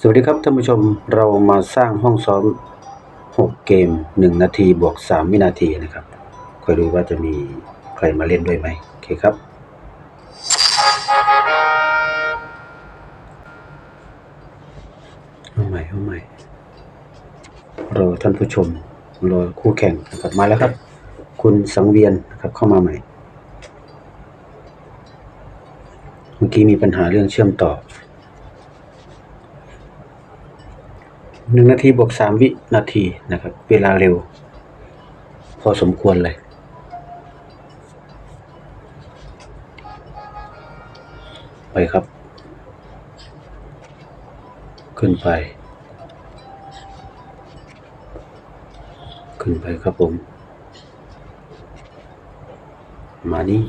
สวัสดีครับท่านผู้ชมเรามาสร้างห้องซ้อม 6 เกม 1 นาทีบวก 3 วินาทีนะครับคอยดูว่าจะมีใครมาเล่นด้วยไหมโอเคครับ เอาใหม่เอาใหม่รอท่านผู้ชมรอคู่แข่งนะครับมาแล้วครับ คุณสังเวียนนะครับเข้ามาใหม่ เมื่อกี้มีปัญหาเรื่องเชื่อมต่อ หนึ่งนาทีบวกสามวินาทีนะครับ เวลาเร็ว พอสมควรเลย ไปครับ ขึ้นไป ขึ้นไปครับผม มานี่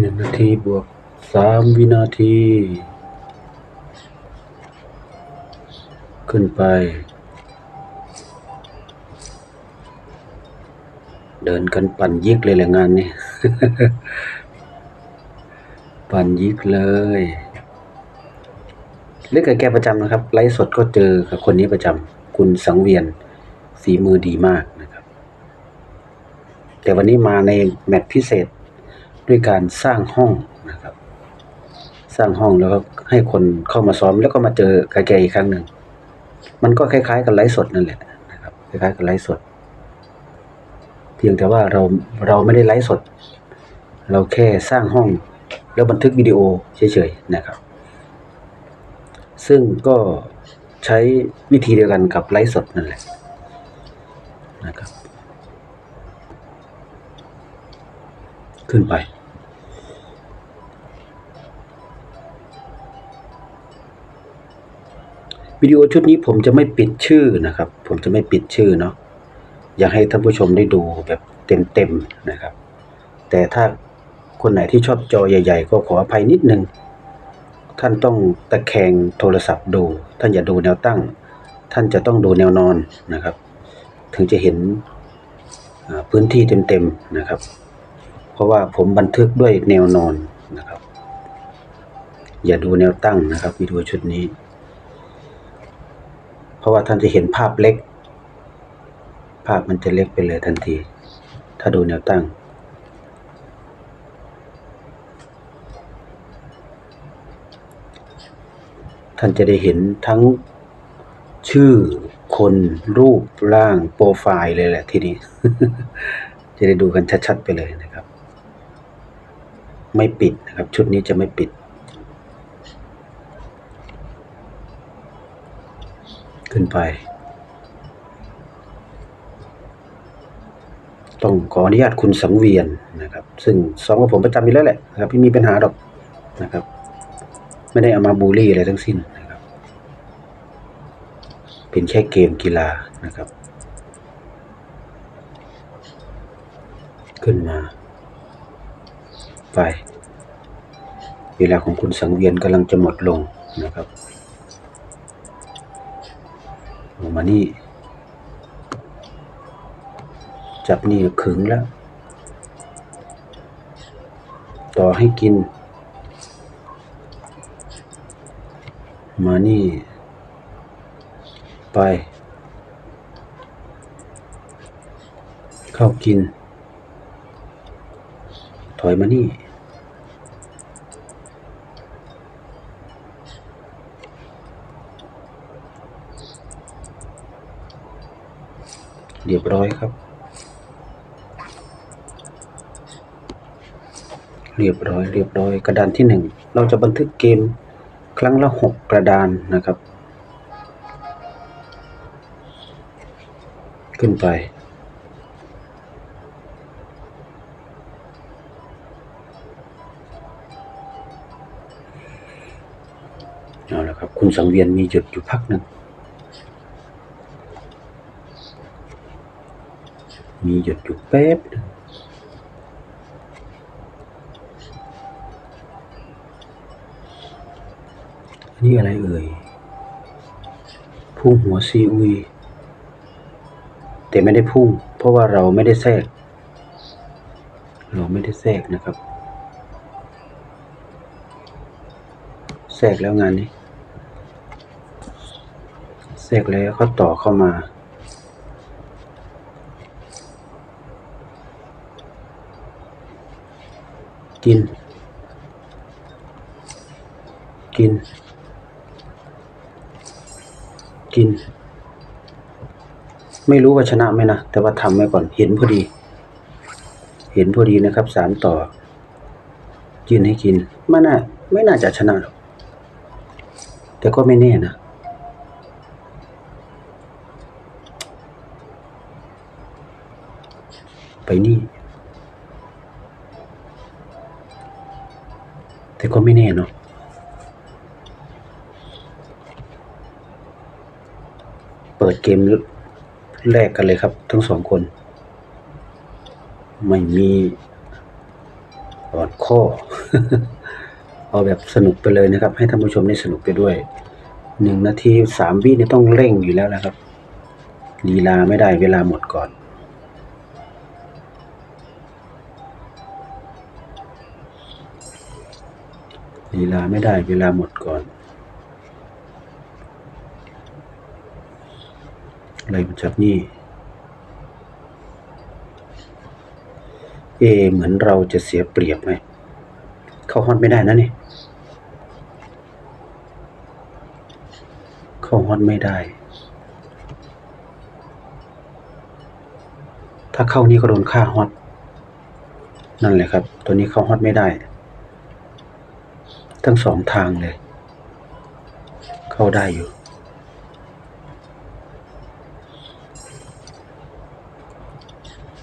หนึ่งนาทีบวกสามวินาที ขึ้นไป เดินกันปั่นยิกเลยแหละงานนี้ ปั่นยิกเลยเล่นกับแกประจำนะครับ ไลฟ์สดก็เจอกับคนนี้ประจำคุณสังเวียนฝีมือดีมากนะครับ แต่วันนี้มาในแมตช์พิเศษด้วยการสร้างห้องนะครับ สร้างห้องแล้วก็ให้คนเข้ามาซ้อมแล้วก็มาเจอกับแกอีกครั้งหนึ่ง มันก็คล้าย ๆ กับไลฟ์สดนั่นแหละนะครับคล้ายๆกับไลฟ์สด เพียงแต่ว่าเราเราไม่ได้ไลฟ์สด เราแค่สร้างห้องแล้วบันทึกวิดีโอเฉยๆนะครับ ซึ่งก็ใช้วิธีเดียวกันกับไลฟ์สดนั่นแหละนะครับ ขึ้นไป วิดีโอชุดนี้ผมจะไม่ปิดชื่อนะครับ ผมจะไม่ปิดชื่อเนาะอยากให้ท่านผู้ชมได้ดูแบบเต็มๆนะครับ แต่ถ้าคนไหนที่ชอบจอใหญ่ ๆ ก็ขออภัยนิดนึง ท่านต้องตะแคงโทรศัพท์ดู ท่านอย่าดูแนวตั้ง ท่านจะต้องดูแนวนอนนะครับ ถึงจะเห็นพื้นที่เต็มๆนะครับ เพราะว่าผมบันทึกด้วยแนวนอนนะครับ อย่าดูแนวตั้งนะครับวิดีโอชุดนี้ เพราะว่าท่านจะเห็นภาพเล็ก ภาพมันจะเล็กไปเลยทันที ถ้าดูแนวตั้ง ท่านจะได้เห็นทั้งชื่อคนรูปร่างโปรไฟล์เลยแหละทีนี้ จะได้ดูกันชัดๆไปเลยนะครับ ไม่ปิดนะครับ ชุดนี้จะไม่ปิด ขึ้นไป ต้องขออนุญาตคุณสังเวียนนะครับ ซึ่งซ้อมกับผมประจำอยู่แล้วแหละนะครับไม่มีปัญหาหรอกนะครับ ไม่ได้เอามาบูลลี่อะไรทั้งสิ้นนะครับ เป็นแค่เกมกีฬานะครับ ขึ้นมาไป เวลาของคุณสังเวียนกำลังจะหมดลงนะครับ มานี่ จับนี่ขึงแล้ว ต่อให้กิน มานี่ ไป เข้ากิน ถอยมานี่ เรียบร้อยครับ เรียบร้อยเรียบร้อยกระดานที่หนึ่งเราจะบันทึกเกมครั้งละหกกระดานนะครับ ขึ้นไปเอาละครับ คุณสังเวียนมีหยุดอยู่พักหนึ่ง มีหยุดอยู่แป๊บอันนี่อะไรเอ่ยพุ่งหัวซีอุยแต่ไม่ได้พุ่ง เพราะว่าเราไม่ได้แทรก เราไม่ได้แทรกนะครับ แทรกแล้วงานนี้แทรกแล้วก็ต่อเข้ามา กิน กิน กิน ไม่รู้ว่าชนะไหมนะ แต่ว่าทำไว้ก่อน เห็นพอดี เห็นพอดีนะครับสามต่อ กินให้กิน ไม่น่า ไม่น่าจะชนะหรอก แต่ก็ไม่แน่นะไปนี่ แต่ก็ไม่แน่เนาะเปิดเกมแรกกันเลยครับ ทั้งสองคน ไม่มีอ่อนข้อ เอาแบบสนุกไปเลยนะครับ ให้ท่านผู้ชมได้สนุกไปด้วยหนึ่งนาทีสามวินี่ต้องเร่งอยู่แล้วนะครับลีลาไม่ได้เวลาหมดก่อน ลีลาไม่ได้เวลาหมดก่อนอะไรมาจากนี่ เอ เหมือนเราจะเสียเปรียบไหม เข้าฮอตไม่ได้นะนี่ เข้าฮอตไม่ได้ ถ้าเข้านี่ก็โดนค่าฮอต นั่นแหละครับ ตัวนี้เข้าฮอตไม่ได้ ทั้งสองทางเลย เข้าได้อยู่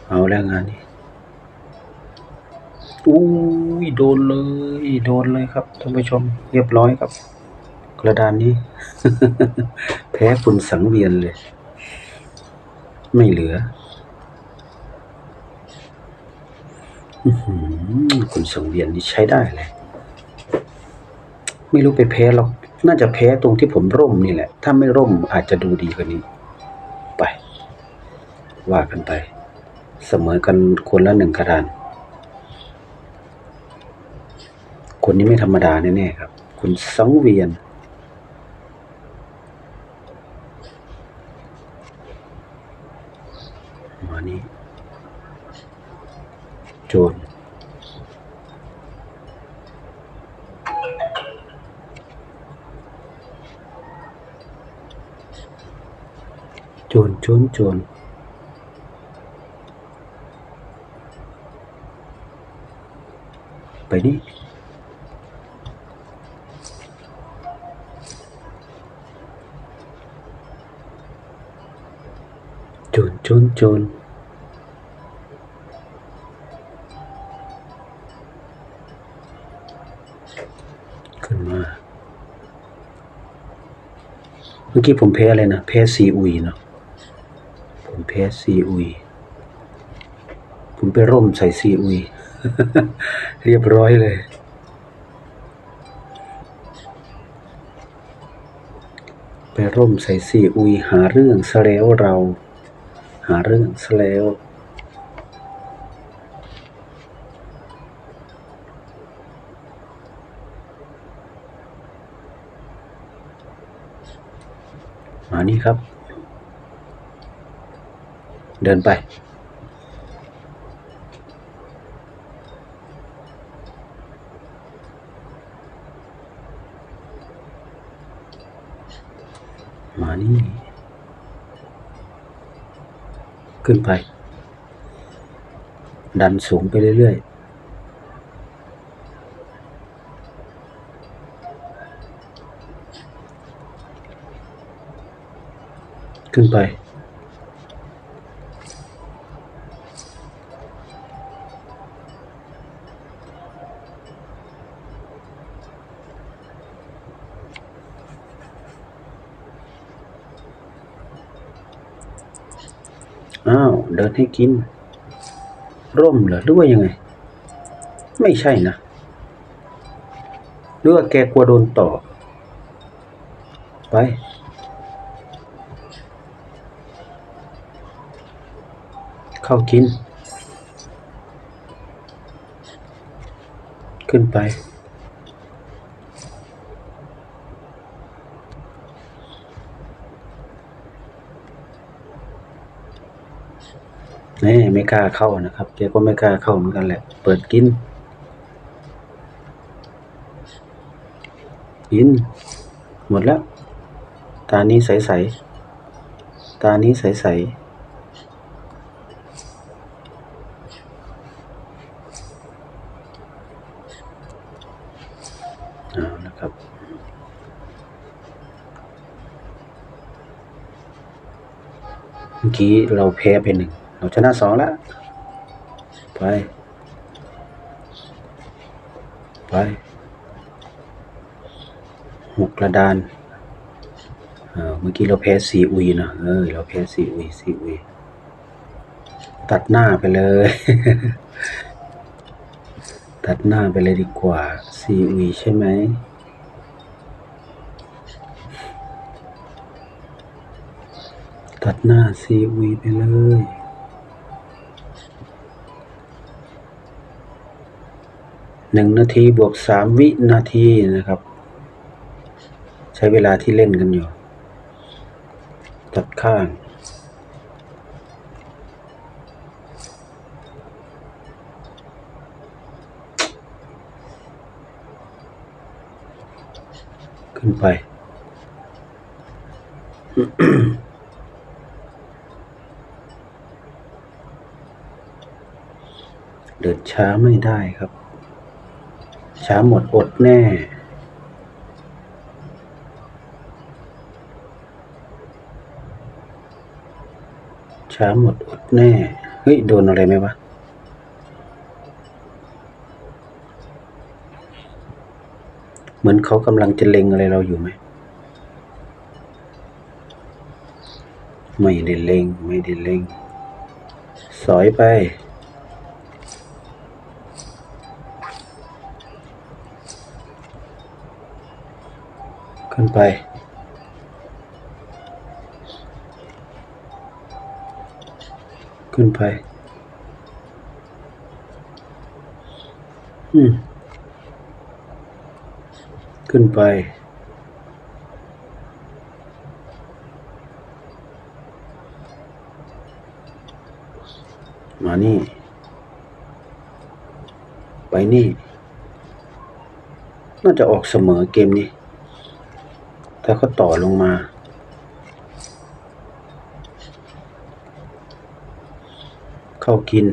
เอาแล้วงานนี้อุ้ยโดนเลย โดนเลยครับท่านผู้ชมเรียบร้อยครับ กระดานนี้ แพ้คุณสังเวียนเลย ไม่เหลืออื้อหือคุณสังเวียนนี่ใช้ได้เลย ไม่รู้ไปแพ้หรอก น่าจะแพ้ตรงที่ผมร่มนี่แหละ ถ้าไม่ร่มอาจจะดูดีกว่านี้ ไป ว่ากันไป เสมอกันคนละหนึ่งกระดาน คนนี้ไม่ธรรมดาแน่ๆครับ คุณสังเวียน มานี่โจร โจร โจรไปนี่โจรโจรโจรขึ้นมา เมื่อกี้ผมแพ้อะไรนะแพ้ซีอุยเนาะ ผมแพ้ซีอุย ผมไปร่มใส่ซีอุย เรียบร้อยเลย ไปร่มใส่ซีอุย หาเรื่องซะแล้วเรา หาเรื่องซะแล้วมานี่ครับ เดินไป มานี่ ขึ้นไป ดันสูงไปเรื่อย ๆขึ้นไป ดให้กิน ร่มเหรอหรือว่ายังไง ไม่ใช่นะหรือว่าแกกลัวโดนต่อ ไป เข้ากิน ขึ้นไป ไม่กล้าเข้านะครับแกก็ไม่กล้าเข้าเหมือนกันแหละ เปิดกิน กิน หมดแล้ว ตานี้ใสๆ ตานี้ใสๆนะครับเมื่อกี้เราแพ้ไปหนึ่ง เราชนะสองแล้วไปไปหกกระดานเอ่อเมื่อกี้เราแพ้ซีอุยนะเออเราแพ้ซีอุยซีอุยตัดหน้าไปเลย ตัดหน้าไปเลยดีกว่าซีอุยใช่ไหมตัดหน้าซีอุยไปเลย หนึ่งนาทีบวกสามวินาทีนะครับ ใช้เวลาที่เล่นกันอยู่ ตัดข้างขึ้นไป เดินช้าไม่ได้ครับ ช้าหมดอดแน่ ช้าหมดอดแน่ เฮ้ย โดนอะไรไหมวะ เหมือนเขากำลังจะเล็งอะไรเราอยู่ไหม ไม่ได้เล็ง ไม่ได้เล็ง สอยไป ไป ขึ้นไป อืม ขึ้นไป มานี่ ไปนี่ น่าจะออกเสมอเกมนี้ ถ้าเขาต่อลงมา เข้ากิน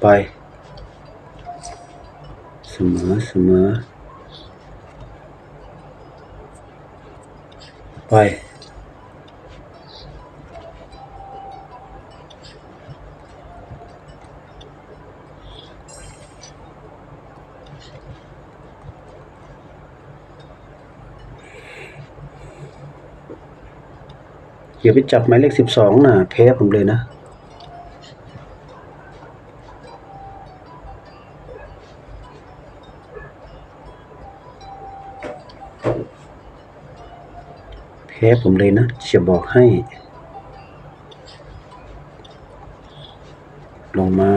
ไป เสมอเสมอไป อย่าไปจับหมายเลขสิบสองนะแพ้ผมเลยนะแพ้ผมเลยนะจะบอกให้ ลงมา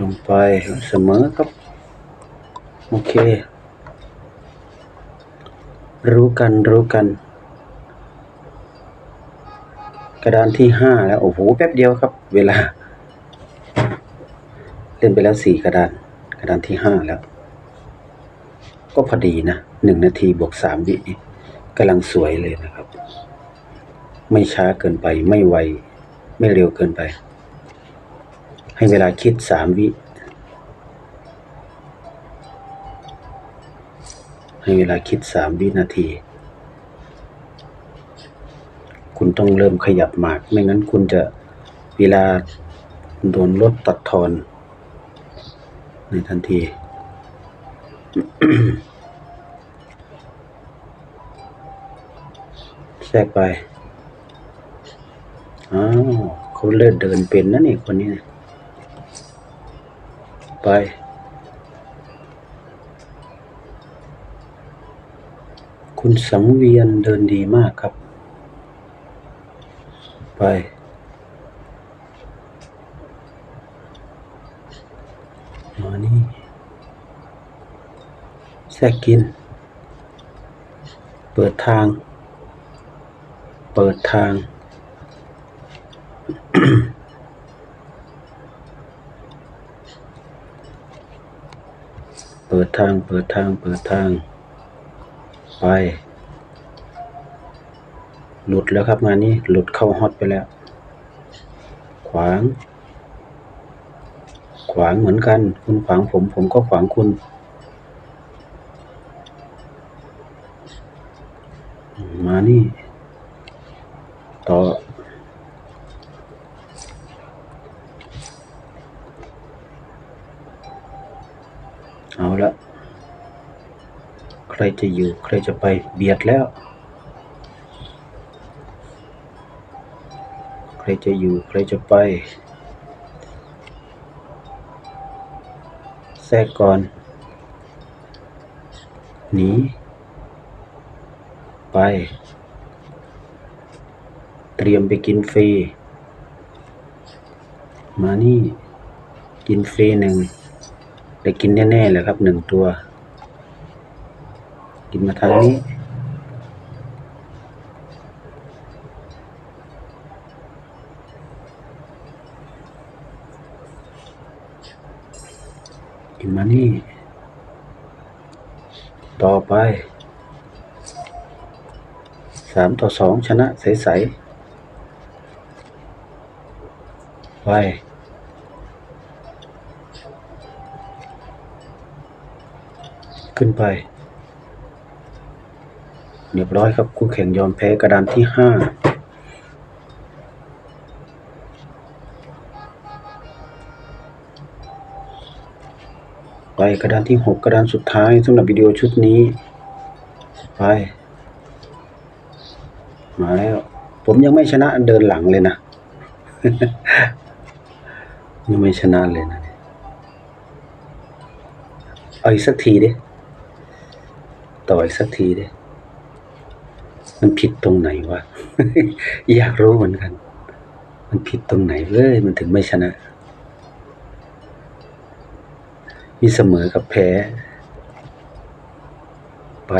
ลงไปเสมอครับ โอเค รู้กันรู้กัน กระดานที่ห้าแล้ว โอ้โห แป๊บเดียวครับ เวลา เล่นไปแล้วสี่กระดาน กระดานที่ห้าแล้ว ก็พอดีนะหนึ่งนาทีบวกสามวิกำลังสวยเลยนะครับ ไม่ช้าเกินไปไม่ไว ไม่เร็วเกินไป ให้เวลาคิดสามวิ ให้เวลาคิดสามวินาที คุณต้องเริ่มขยับหมาก ไม่งั้นคุณจะเวลาโดนลดตัดทอน ในทันทีแทรกไป อ้าวเขาเลิศเดินเป็นนะนี่คนนี้เนี่ยไป คุณสังเวียนเดินดีมากครับ ไป มานี่แทรกกิน เปิดทาง เปิดทางเปิดทาง เปิดทาง เปิดทาง ไป หลุดแล้วครับงานนี้หลุดเข้าฮอตไปแล้ว ขวาง ขวางเหมือนกัน คุณขวางผม ผมก็ขวางคุณมานี่ต่อ จะอยู่ใครจะไปเบียดแล้ว ใครจะอยู่ใครจะไป แทรกก่อนหนีไป เตรียมไปกินฟรี มานี่ กินฟรีหนึ่งได้กินแน่ๆเลยครับหนึ่งตัว กินมาทางนี้ กินมานี่ ต่อไปสามต่อสองชนะใสๆ ไปขึ้นไป รียบร้อยครับคู่แข่งยอมแพ้กระดานที่ห้าไปกระดานที่หกกระดานสุดท้ายสำหรับวิดีโอชุดนี้ ไป มาแล้ว ผมยังไม่ชนะเดินหลังเลยนะ ยังไม่ชนะเลยนะเนี่ยเอาอีกสักทีดิต่ออีกสักทีดิ มันผิดตรงไหนวะ อยากรู้เหมือนกัน มันผิดตรงไหนเว้ย มันถึงไม่ชนะ มีเสมอกับแพ้ ไป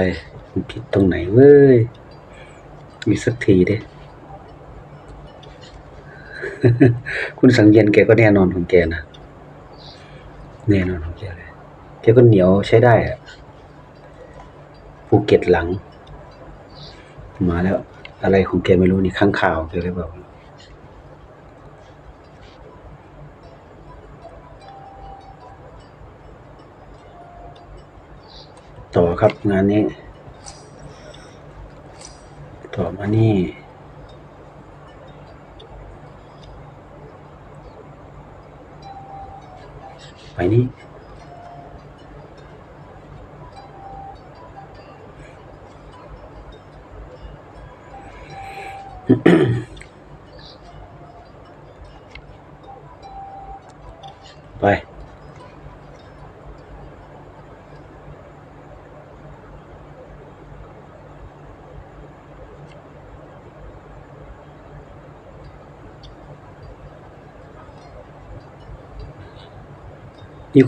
มันผิดตรงไหนเว้ย มีสักทีดิคุณสังเย็นแกก็แน่นอนของแกนะ แน่นอนของแกเลย แกก็เหนียวใช้ได้อะภูเก็ตหลัง มาแล้ว อะไรของแกไม่รู้นี่ข้างข่าวแกเลยบอกต่อครับงานนี้ ต่อมานี่ไปนี่ ไป มี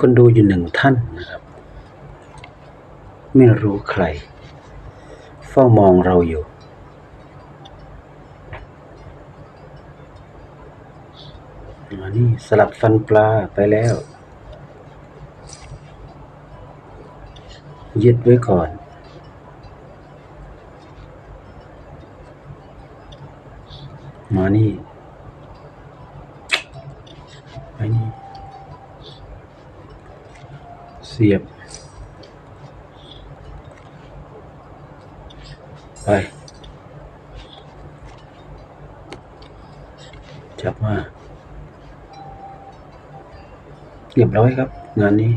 คนดูอยู่หนึ่งท่านนะครับ ไม่รู้ใคร เฝ้ามองเราอยู่ มานี่ สลัดฟันปลาไปแล้ว ยึดไว้ก่อน มานี่ไปนี่ เสียบ ไป จับมา รียบร้อยครับ งานนี้